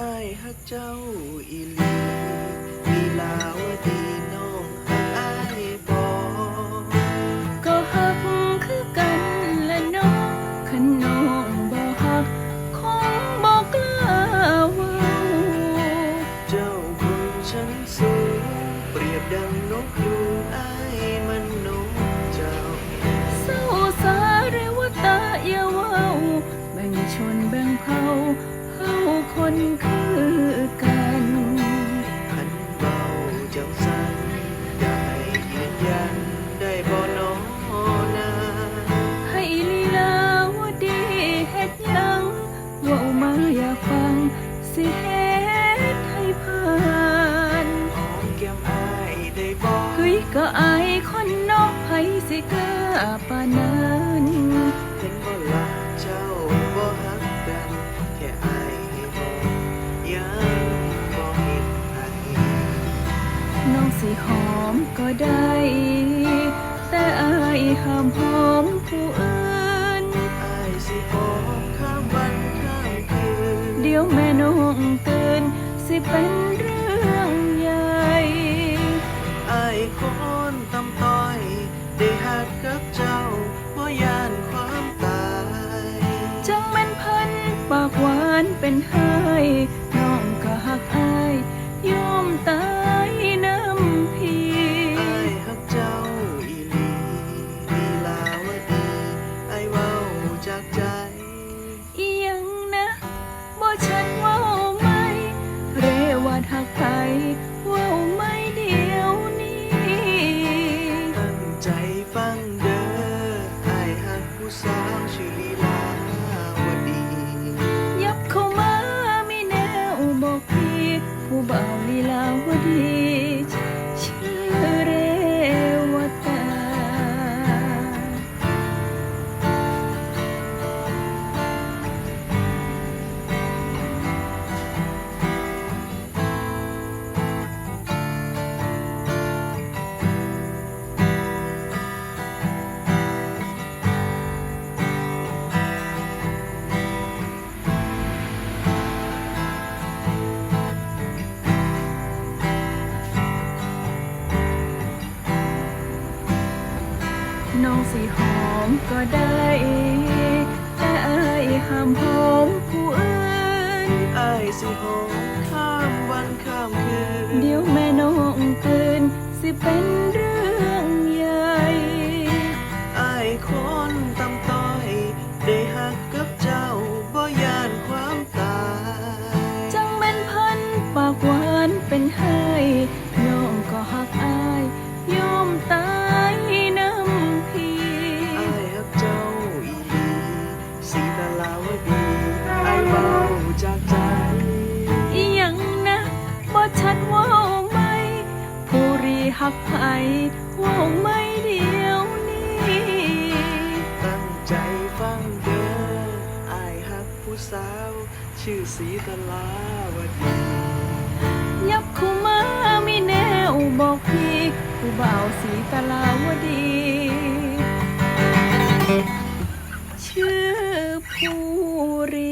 อ้ายฮักเจ้าอีหลีมีลาวดี สิเฮ็ดให้ผ่านหอมแก้มอายได้บ่เฮ้ยก็อายคนนอกไผสิกล้าปานนั้นเห็นบ่ล่ะเจ้าบ่ฮักกันแค่อายให้บอกยังบ่เห็นให้น้องสิหอมก็ได้ แต่อายห้ามหอมผู้อื่น วแม่นองตื่น สิเป็นเรื่องใหญ่ไอ้คนตำต้อย ได้หักกับเจ้าบ่ยานความตาย จังแม่นพันปากหวานเป็นหา สิหอมก็ได้แต่อายห้ามหอมผู้อื่นอายสิหอมข้ามวันข้ามคืนเดี๋ยวแม่น้องตื่นสิเป็นเรื่ สีตาลาวดีอเบาจากใจอีหยังนะบ่ชัดว่าไหมผู้รีหักไผว่าไม่เดียวนี้ตั้งใจฟังเด้ออหักผู้สาว ชื่อสีตาลาวดียับเข้ามามีแนวบอกพี่ผู้บ่าวสีตลาวดี ชื่อภูริ